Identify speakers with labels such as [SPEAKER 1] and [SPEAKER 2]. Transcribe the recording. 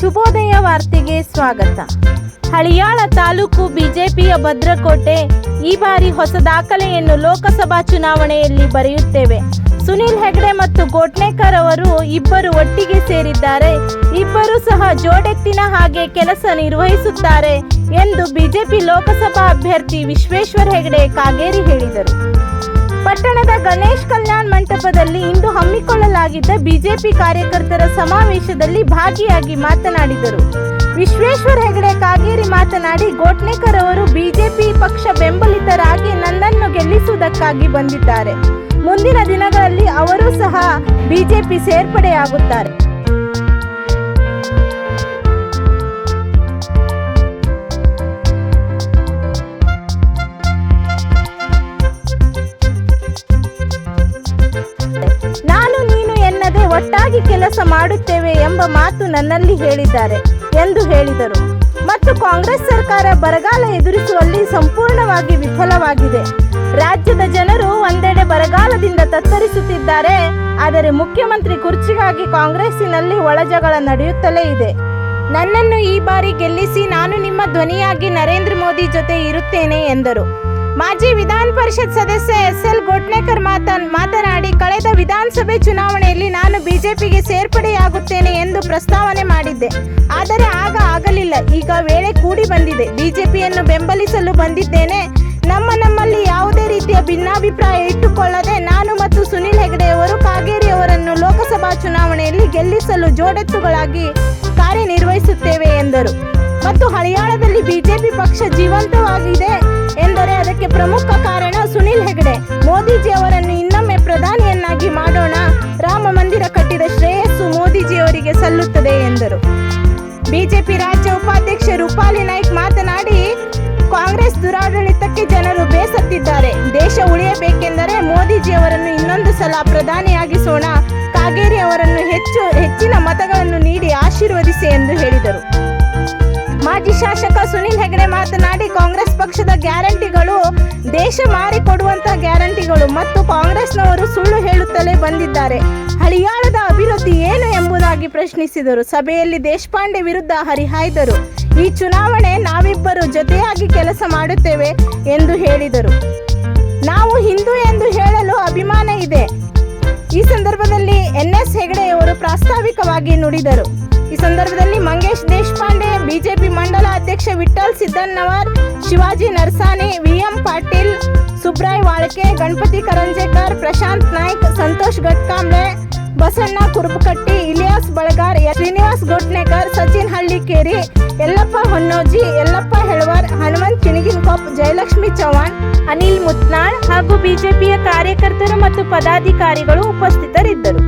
[SPEAKER 1] ಶುಭೋದಯ ವಾರ್ತೆಗೆ ಸ್ವಾಗತ. ಹಳಿಯಾಳ ತಾಲೂಕು ಬಿಜೆಪಿಯ ಭದ್ರಕೋಟೆ ಈ ಬಾರಿ ಹೊಸ ದಾಖಲೆಯನ್ನು ಲೋಕಸಭಾ ಚುನಾವಣೆಯಲ್ಲಿ ಬರೆಯುತ್ತೇವೆ. ಸುನಿಲ್ ಹೆಗ್ಡೆ ಮತ್ತು ಗೋಟ್ನೇಕರ್ ಅವರು ಇಬ್ಬರು ಒಟ್ಟಿಗೆ ಸೇರಿದ್ದಾರೆ. ಇಬ್ಬರು ಸಹ ಜೋಡೆತ್ತಿನ ಹಾಗೆ ಕೆಲಸ ನಿರ್ವಹಿಸುತ್ತಾರೆ ಎಂದು ಬಿಜೆಪಿ ಲೋಕಸಭಾ ಅಭ್ಯರ್ಥಿ ವಿಶ್ವೇಶ್ವರ್ ಹೆಗ್ಡೆ ಕಾಗೇರಿ ಹೇಳಿದರು. ಪಟ್ಟಣದ ಗಣೇಶ್ ಕಲ್ಯಾಣ್ ಮಂಟಪದಲ್ಲಿ ಇಂದು ಹಮ್ಮಿಕೊಳ್ಳಲಾಗಿದ್ದ ಬಿಜೆಪಿ ಕಾರ್ಯಕರ್ತರ ಸಮಾವೇಶದಲ್ಲಿ ಭಾಗಿಯಾಗಿ ಮಾತನಾಡಿದರು. ವಿಶ್ವೇಶ್ವರ ಹೆಗಡೆ ಕಾಗೇರಿ ಮಾತನಾಡಿ, ಗೋಟ್ನೇಕರ್ ಅವರು ಬಿಜೆಪಿ ಪಕ್ಷ ಬೆಂಬಲಿತರಾಗಿ ನನ್ನನ್ನು ಗೆಲ್ಲಿಸುವುದಕ್ಕಾಗಿ ಬಂದಿದ್ದಾರೆ. ಮುಂದಿನ ದಿನಗಳಲ್ಲಿ ಅವರು ಸಹ ಬಿಜೆಪಿ ಸೇರ್ಪಡೆಯಾಗುತ್ತಾರೆ. ಕೆಲಸ ಮಾಡುತ್ತೇವೆ ಎಂಬ ಮಾತು ನನ್ನಲ್ಲಿ ಹೇಳಿದ್ದಾರೆ ಎಂದು ಹೇಳಿದರು. ಮತ್ತು ಕಾಂಗ್ರೆಸ್ ಸರ್ಕಾರ ಬರಗಾಲ ಎದುರಿಸುವಲ್ಲಿ ಸಂಪೂರ್ಣವಾಗಿ ವಿಫಲವಾಗಿದೆ. ರಾಜ್ಯದ ಜನರು ಒಂದೆಡೆ ಬರಗಾಲದಿಂದ ತತ್ತರಿಸುತ್ತಿದ್ದಾರೆ. ಆದರೆ ಮುಖ್ಯಮಂತ್ರಿ ಕುರ್ಚಿಗಾಗಿ ಕಾಂಗ್ರೆಸ್ಸಿನಲ್ಲಿ ಒಳಜಗಳ ನಡೆಯುತ್ತಲೇ ಇದೆ. ನನ್ನನ್ನು ಈ ಬಾರಿ ಗೆಲ್ಲಿಸಿ ನಾನು ನಿಮ್ಮ ಧ್ವನಿಯಾಗಿ ನರೇಂದ್ರ ಮೋದಿ ಜೊತೆ ಇರುತ್ತೇನೆ ಎಂದರು. ಮಾಜಿ ವಿಧಾನ ಪರಿಷತ್ ಸದಸ್ಯ ಎಸ್ ಎಲ್ ಗೋಟ್ನೇಕರ್ ಮಾತನ್ ಮಾತನಾಡಿ, ಕಳೆದ ವಿಧಾನಸಭೆ ಚುನಾವಣೆಯಲ್ಲಿ ನಾನು ಬಿಜೆಪಿಗೆ ಸೇರ್ಪಡೆಯಾಗುತ್ತೇನೆ ಎಂದು ಪ್ರಸ್ತಾವನೆ ಮಾಡಿದ್ದೆ. ಆದರೆ ಆಗ ಆಗಲಿಲ್ಲ. ಈಗ ವೇಳೆ ಕೂಡಿ ಬಂದಿದೆ. ಬಿಜೆಪಿಯನ್ನು ಬೆಂಬಲಿಸಲು ಬಂದಿದ್ದೇನೆ. ನಮ್ಮ ನಮ್ಮಲ್ಲಿ ಯಾವುದೇ ರೀತಿಯ ಭಿನ್ನಾಭಿಪ್ರಾಯ ಇಟ್ಟುಕೊಳ್ಳದೆ ನಾನು ಮತ್ತು ಸುನಿಲ್ ಹೆಗಡೆಯವರು ಕಾಗೇರಿ ಅವರನ್ನು ಲೋಕಸಭಾ ಚುನಾವಣೆಯಲ್ಲಿ ಗೆಲ್ಲಿಸಲು ಜೋಡೆತ್ತುಗಳಾಗಿ ಕಾರ್ಯನಿರ್ವಹಿಸುತ್ತೇವೆ ಎಂದರು. ಮತ್ತು ಹಳಿಯಾಳದಲ್ಲಿ ಬಿಜೆಪಿ ಪಕ್ಷ ಜೀವಂತವಾಗಿದೆ ಎಂದರೆ ಅದಕ್ಕೆ ಪ್ರಮುಖ ಕಾರಣ ಸುನಿಲ್ ಹೆಗಡೆ. ಮೋದಿಜಿ ಬಿಜೆಪಿ ರಾಜ್ಯ ಉಪಾಧ್ಯಕ್ಷೆ ರೂಪಾಲಿ ನಾಯ್ಕ್ ಮಾತನಾಡಿ, ಕಾಂಗ್ರೆಸ್ ದುರಾಡಳಿತಕ್ಕೆ ಜನರು ಬೇಸತ್ತಿದ್ದಾರೆ. ದೇಶ ಉಳಿಯಬೇಕೆಂದರೆ ಮೋದಿಜಿಯವರನ್ನು ಇನ್ನೊಂದು ಸಲ ಪ್ರಧಾನಿಯಾಗಿಸೋಣ. ಕಾಗೇರಿ ಅವರನ್ನು ಹೆಚ್ಚು, ಹೆಚ್ಚಿನ ಮತಗಳನ್ನು ನೀಡಿ ಆಶೀರ್ವದಿಸಿ ಎಂದು ಹೇಳಿದರು. ಮಾಜಿ ಶಾಸಕ ಸುನಿಲ್ ಹೆಗಡೆ ಮಾತನಾಡಿ, ಕಾಂಗ್ರೆಸ್ ಪಕ್ಷದ ಗ್ಯಾರಂಟಿಗಳು, ದೇಶ ಮಾರಿ ಕೊಡುವಂತಹ ಗ್ಯಾರಂಟಿಗಳು ಮತ್ತು ಕಾಂಗ್ರೆಸ್ನವರು ಸುಳ್ಳು ಹೇಳುತ್ತಲೇ ಬಂದಿದ್ದಾರೆ. ಹಳಿಯಾಳದ ಅಭಿವೃದ್ಧಿ ಏನು ಎಂಬುದಾಗಿ ಪ್ರಶ್ನಿಸಿದರು. ಸಭೆಯಲ್ಲಿ ದೇಶಪಾಂಡೆ ವಿರುದ್ಧ ಹರಿಹಾಯ್ದರು. ಈ ಚುನಾವಣೆ ನಾವಿಬ್ಬರು ಜೊತೆಯಾಗಿ ಕೆಲಸ ಮಾಡುತ್ತೇವೆ ಎಂದು ಹೇಳಿದರು. ನಾವು ಹಿಂದೂ ಎಂದು ಹೇಳಲು ಅಭಿಮಾನ ಇದೆ. ಈ ಸಂದರ್ಭದಲ್ಲಿ ಎನ್ ಎಸ್ ಹೆಗಡೆಯವರು ಪ್ರಾಸ್ತಾವಿಕವಾಗಿ ನುಡಿದರು. ಸಂದರ್ಭದಲ್ಲಿ ಮಂಗೇಶ್ ದೇಶಪಾಂಡೆ, ಬಿಜೆಪಿ ಮಂಡಲ ಅಧ್ಯಕ್ಷ ವಿಠಲ್ ಸಿದ್ದನ್ನವರ್ ಶಿವಾಜಿ ನರ್ಸಾನಿ ವಿಎಂ ಪಾಟೀಲ್, ಸುಬ್ರಾಯ್ ವಾಳ್ಕೆ, ಗಣಪತಿ ಕರಂಜೇಕರ್, ಪ್ರಶಾಂತ್ ನಾಯ್ಕ್, ಸಂತೋಷ್ ಘಟ್ಕಾಂಬೆ ಬಸಣ್ಣ ಕುರುಬಕಟ್ಟಿ ಇಲಿಯಾಸ್ ಬಳಗಾರ್ ಶ್ರೀನಿವಾಸ್ ಗೋಟ್ನೇಕರ್, ಸಚಿನ್ ಹಳ್ಳಿಕೇರಿ, ಯಲ್ಲಪ್ಪ ಹೊನ್ನೋಜಿ, ಯಲ್ಲಪ್ಪ ಹೆಳವರ್, ಹನುಮಂತ್ ಚಿಣಗಿನ್ಕೊಪ್ ಜಯಲಕ್ಷ್ಮಿ ಚೌಹಾಣ್ ಅನಿಲ್ ಮುತ್ನಾಳ್ ಹಾಗೂ ಬಿಜೆಪಿಯ ಕಾರ್ಯಕರ್ತರು ಮತ್ತು ಪದಾಧಿಕಾರಿಗಳು ಉಪಸ್ಥಿತರಿದ್ದರು.